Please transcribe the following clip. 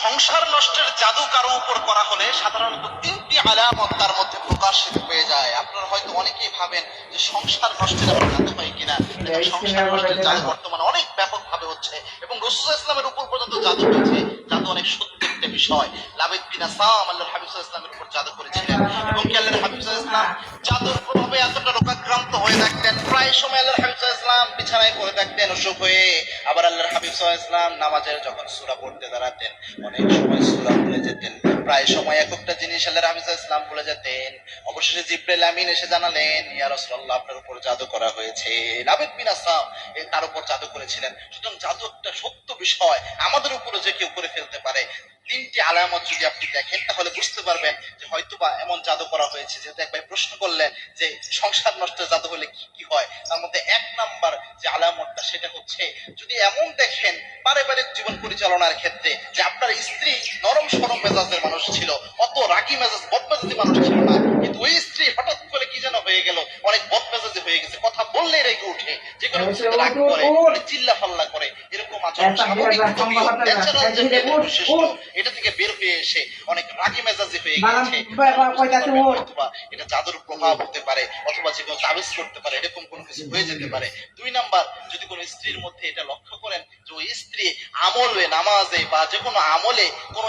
সংসার নষ্টের জাদু কারও উপর করা হলে সাধারণত তিনটি আলামত তার মধ্যে প্রকাশিত হয়ে যায়। আপনারা হয়তো অনেকেই ভাবেন যে সংসার নষ্টের আবার জাদু হয় কিনা। সংসার নষ্টের জাদু বর্তমানে অনেক ব্যাপক ভাবে হচ্ছে এবং রসুল ইসলামের উপর পর্যন্ত জাদু হয়েছে। জাদু অনেক সত্যি একটা বিষয়। লাবিদ বিন আসাম আল্লাহর হাবিব ইসলামের উপর জাদু করেছিলেন এবং কি আল্লাহর হাবিব ইসলাম জাদুর প্রভাবে এতটা রোগাক্রান্ত হয়ে থাকতেন প্রায় সময় আল্লাহর ইসলাম বিছানায় পড়ে থাকতেন, অসুখ হয়ে আবার আল্লাহর হাবিব ইসলাম নামাজের যখন সূরা পড়তে দাঁড়াতেন, অনেক সময় সূরা ভুলে যেতেন। প্রায় সময় এক একটা জিনিস আল্লাহর হাবিব ইসলাম ভুলে যেতেন। অবশেষে জিব্রাইল আমিন এসে জানালেন, ইয়া রাসূলুল্লাহ, আপনার উপর জাদু করা হয়েছে। লাবিদ বিন আসাম এ তার উপর জাদু করেছিলেন। সুতরাং জাদু একটা সত্য বিষয়, আমাদের উপরে যে কেউ করে ফেলতে পারে। তিনটি আলামত যদি আপনি দেখেন, তাহলে বুঝতে পারবেন যে হয়তো বা এমন জাদু করা হয়েছে। যেহেতু একবার প্রশ্ন করলেন যে সংসার নষ্টের জাদু হলে কি কি হয়? তার মধ্যে এক যে আলামতটা সেটা হচ্ছে যদি এমন দেখেন পারিবারিক জীবন পরিচালনার ক্ষেত্রে যে আপনার স্ত্রী নরম সরম মেজাজের মানুষ ছিল অত রাগি মেজাজ বদমেজাজি মানুষ ছিল না কিন্তু ওই স্ত্রী হঠাৎ করে কি যেন হয়ে গেল অনেক বদমেজাজি হয়ে গেছে। কথা বললেই রেগে উঠে যে কোনো কিছু রাগ করে চিল্লা ফাল্লা করে এরকম এটা থেকে বের হয়ে এসে অনেক রাগি মেজাজি হয়ে গেছে এটা জাদুর প্রভাব হতে পারে অথবা যে কোনো তাবিজ করতে পারে এরকম কোনো কিছু হয়ে যেতে পারে। দুই নাম্বার যদি কোনো স্ত্রীর মধ্যে এটা লক্ষ্য করেন যে ওই স্ত্রী আমলে নামাজে বা যে কোনো আমলে কোনো